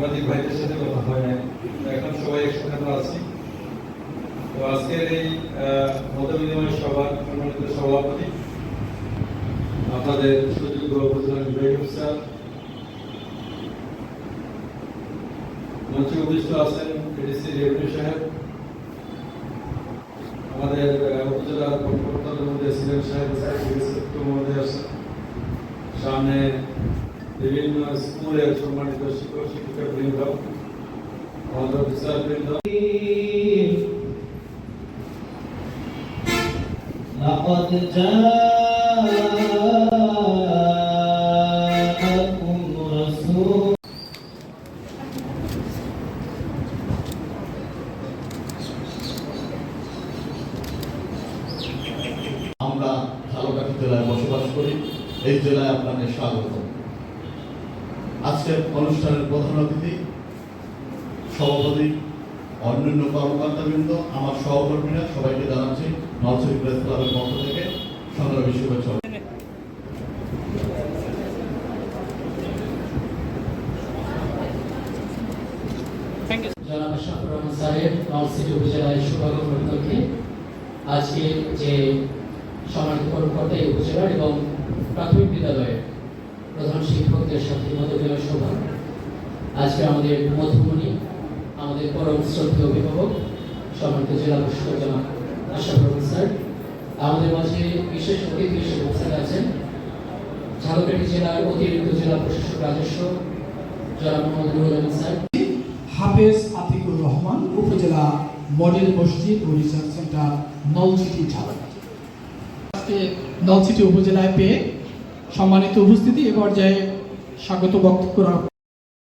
সাংবাদিক ভাইদের সাথে কথা হয় নাই। এখন সবাই একসঙ্গে আমরা আছি। তো আজকের এই মত সভার সম্মানিত সভাপতি আপনাদের সুযোগ্য উপজেলা নির্বাহী অফিসার মঞ্চে উপস্থিত আছেন এডিসি রেভিনিউ সাহেব। আমাদের উপজেলার কর্মকর্তাদের মধ্যে সিলেন সাহেব মহোদয় আছেন। সামনে বিভিন্ন স্কুলের সম্মানিত শিক্ষক শিক্ষিকা বৃন্দ আমাদের অফিসার বৃন্দ لقد جاءكم رسول আমরা ঝালকাঠি জেলায় বসবাস করি এই জেলায় আপনাদের স্বাগত আজকের অনুষ্ঠানের প্রধান অতিথি, সভাপতি, অন্যান্য কর্মকর্তাবৃন্দ, আমার সহকর্মীরা সবাইকে জানাচ্ছি নলছড়ি প্রেস ক্লাবের পক্ষ থেকে শুভাগমন উপলক্ষে আজকে যে সম্মানিত কর্মকর্তা উপজেলার এবং প্রাথমিক বিদ্যালয়ের প্রধান শিক্ষকদের সাথে মতবিনিময় সভা। আজকে আমাদের মধুমণি, আমাদের পরম শ্রদ্ধেয় অভিভাবক, সম্মানিত জেলা জনাব আশরাফুর রহমান স্যার, আমাদের মাঝে বিশেষ অতিথি হিসেবে উপস্থিত আছেন ঝালকাঠি জেলার অতিরিক্ত জেলা প্রশাসক রাজস্ব, জনাব মোহাম্মদ আলম স্যার। হাফেজ আতিকুর রহমান, উপজেলা মডেল মসজিদ ও রিসার্চ সেন্টার নলছিটি ঝালকাঠি। আজকে নলছিটি উপজেলায় পেয়ে সম্মানিত উপস্থিতি এ পর্যায়ে স্বাগত বক্তব্য